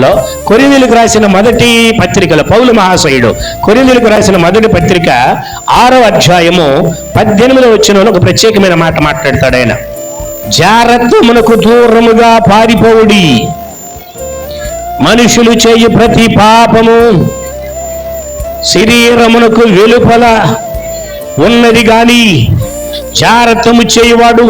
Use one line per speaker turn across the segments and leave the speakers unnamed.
లో కొరిందులకు రాసిన మొదటి పత్రికలో పౌలు మహాశయుడు కొరిందులకు రాసిన మొదటి పత్రిక ఆరో అధ్యాయము పద్దెనిమిది వచ్చిన ఒక ప్రత్యేకమైన మాట మాట్లాడతాడు ఆయన. జాగ్రత్తమునకు దూరముగా పారిపోవుడి. మనుషులు చేయు ప్రతి పాపము శరీరమునకు వెలుపల ఉన్నది గాని జాగ్రత్తము చేయువాడు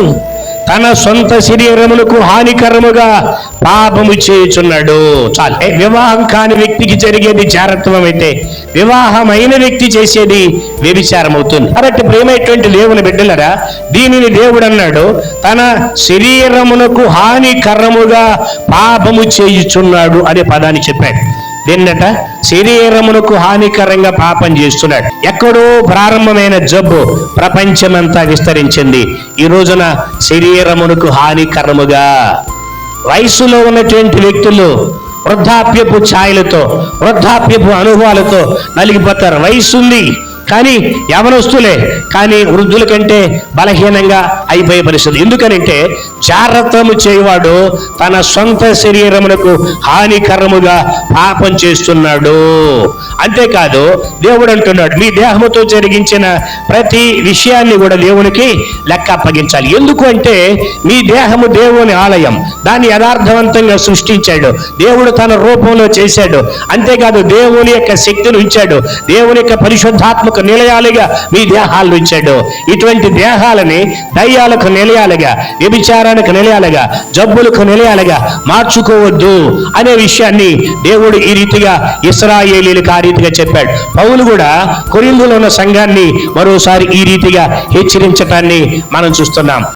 తన సొంత శరీరములకు హానికరముగా పాపము చేయుచున్నాడు. చాలు. వివాహం కాని వ్యక్తికి జరిగేది జారత్వం అయితే వివాహమైన వ్యక్తి చేసేది వ్యభిచారం అవుతుంది కాబట్టి ప్రేమైనటువంటి దేవుని బిడ్డలరా దీనిని దేవుడు అన్నాడు తన శరీరమునకు హానికరముగా పాపము చేయుచున్నాడు అనే పదాన్ని చెప్పాడు. దేన్నట శరీరమునకు హానికరంగా పాపం చేస్తున్నాడు. ఎక్కడో ప్రారంభమైన జబ్బు ప్రపంచమంతా విస్తరించింది. ఈ రోజున శరీరమునకు హానికరముగా వయసులో ఉన్నటువంటి వ్యక్తులు వృద్ధాప్యపు ఛాయలతో వృద్ధాప్యపు అనుభవాలతో నలిగిపోతారు. వయసుంది. కానీ యవనస్తులే కానీ వృద్ధుల కంటే బలహీనంగా అయిపోయే పరిస్థితి. ఎందుకనంటే జాగ్రత్తము చేయవాడు తన సొంత శరీరమునకు హానికరముగా పాపం చేస్తున్నాడు. అంతేకాదు దేవుడు అంటున్నాడు మీ దేహముతో జరిగించిన ప్రతి విషయాన్ని కూడా దేవునికి లెక్క అప్పగించాలి. ఎందుకు అంటే మీ దేహము దేవుని ఆలయం దాన్ని యథార్థవంతంగా సృష్టించాడు. దేవుడు తన రూపంలో చేశాడు. అంతేకాదు దేవుని యొక్క శక్తిని ఉంచాడు. దేవుని యొక్క పరిశుద్ధాత్మక నిలయాలుగా మీ దేహాలు ఇచ్చాడు ఇటువంటి దేహాలని దయ్యాలకు నిలయాలుగా వ్యభిచారానికి నిలయాలుగా జబ్బులకు నిలయాలుగా మార్చుకోవద్దు అనే విషయాన్ని దేవుడు ఈ రీతిగా ఇస్రాయేలీలకు ఆ రీతిగా చెప్పాడు. పౌలు కూడా కొరిందులో ఉన్న సంఘాన్ని మరోసారి ఈ రీతిగా హెచ్చరించటాన్ని మనం చూస్తున్నాం.